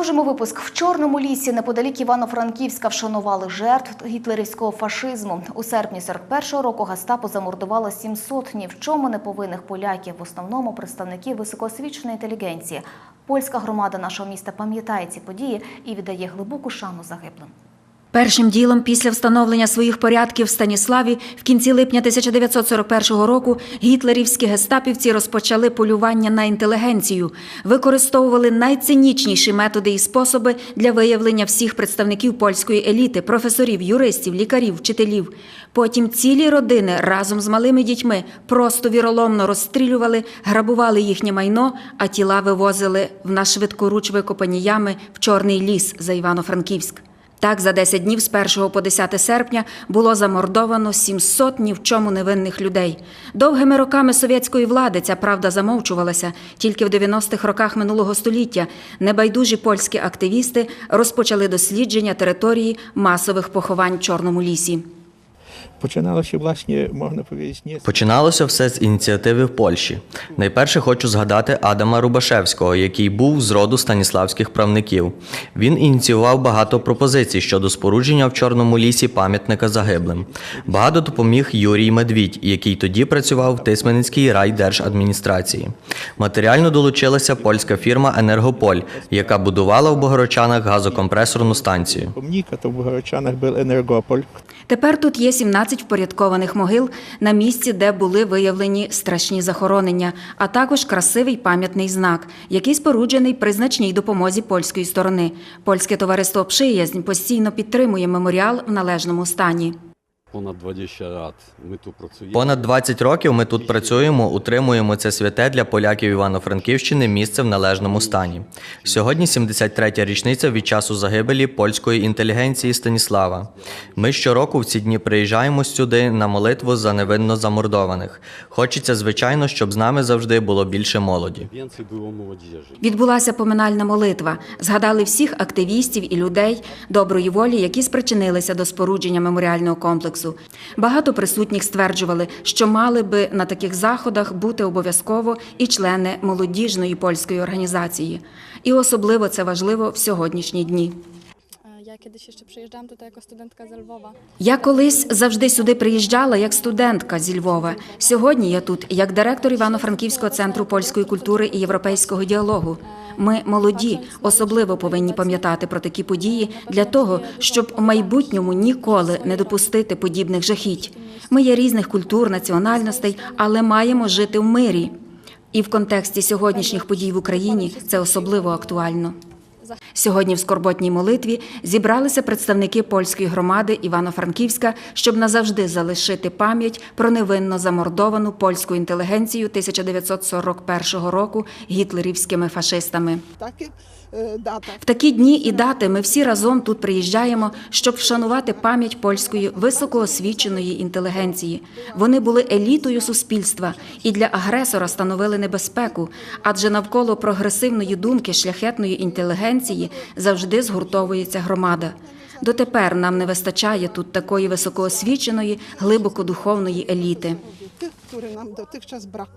Продовжимо випуск. В Чорному лісі неподалік Івано-Франківська вшанували жертв гітлерівського фашизму. У серпні 41-го року Гастапу замордувало 700 ні в чому неповинних поляків, в основному представників високоосвіченої інтелігенції. Польська громада нашого міста пам'ятає ці події і віддає глибоку шану загиблим. Першим ділом після встановлення своїх порядків в Станіславі в кінці липня 1941 року гітлерівські гестапівці розпочали полювання на інтелігенцію, використовували найцинічніші методи і способи для виявлення всіх представників польської еліти, професорів, юристів, лікарів, вчителів. Потім цілі родини разом з малими дітьми просто віроломно розстрілювали, грабували їхнє майно, а тіла вивозили в на швидкоруч викопані ями в Чорний ліс за Івано-Франківськ. Так, за 10 днів з 1 по 10 серпня було замордовано 700 ні в чому невинних людей. Довгими роками совєтської влади ця правда замовчувалася. Тільки в 90-х роках минулого століття небайдужі польські активісти розпочали дослідження території масових поховань в Чорному лісі. Починалося, власне, можна nie Починалося все з ініціативи в Польщі. Найперше хочу згадати Адама Рубашевського, який був з роду станіславських правників. Він ініціював багато пропозицій щодо спорудження в Чорному лісі пам'ятника загиблим. Багато допоміг Юрій Медвідь, який тоді працював в Тисменницькій райдержадміністрації. Матеріально долучилася польська фірма Енергополь, яка будувала в Богородчанах газокомпресорну станцію. pomnika, to w Bogorodczanach był Energopol. Тепер тут є 17 впорядкованих могил на місці, де були виявлені страшні захоронення, а також красивий пам'ятний знак, який споруджений при значній допомозі польської сторони. Польське товариство «Пшиязнь» постійно підтримує меморіал в належному стані. Понад 20 lat ми тут працюємо. Понад 20 років ми тут працюємо, утримуємо це святе для поляків Івано-Франківщини місце в належному стані. Сьогодні 73-я річниця від часу загибелі польської інтелігенції Станіслава. Ми щороку в ці дні приїжджаємо сюди на молитву за невинно замордованих. Хочеться, звичайно, щоб з нами завжди було більше молоді. Відбулася поминальна молитва. Згадали всіх активістів і людей доброї волі, які спричинилися до спорудження меморіального комплексу. Багато присутніх стверджували, що мали би на таких заходах бути обов'язково і члени молодіжної польської організації. І особливо це важливо в сьогоднішні дні. Ja kiedyś jeszcze przyjeżdżałam tutaj jako studentka z Lwowa. Я колись завжди сюди приїжджала як студентка зі Львова. Сьогодні я тут як директор Івано-Франківського центру польської культури і європейського діалогу. Ми молоді, особливо повинні пам'ятати про такі події для того, щоб у майбутньому ніколи не допустити подібних жахіть. Ми є різних культур, національностей, але маємо жити в мирі. І в контексті сьогоднішніх подій в Україні це особливо актуально. Сьогодні в скорботній молитві зібралися представники польської громади Івано-Франківська, щоб назавжди залишити пам'ять про невинно замордовану польську інтелігенцію 1941 року гітлерівськими фашистами. data. В такі дні і дати ми всі разом тут приїжджаємо, щоб вшанувати пам'ять польської високоосвіченої інтелігенції. Вони були елітою суспільства і для агресора становили небезпеку, адже навколо прогресивної думки шляхетної інтелігенції завжди згуртовується громада. Дотепер нам не вистачає тут такої високоосвіченої, глибокодуховної еліти. яких нам до тих час brak.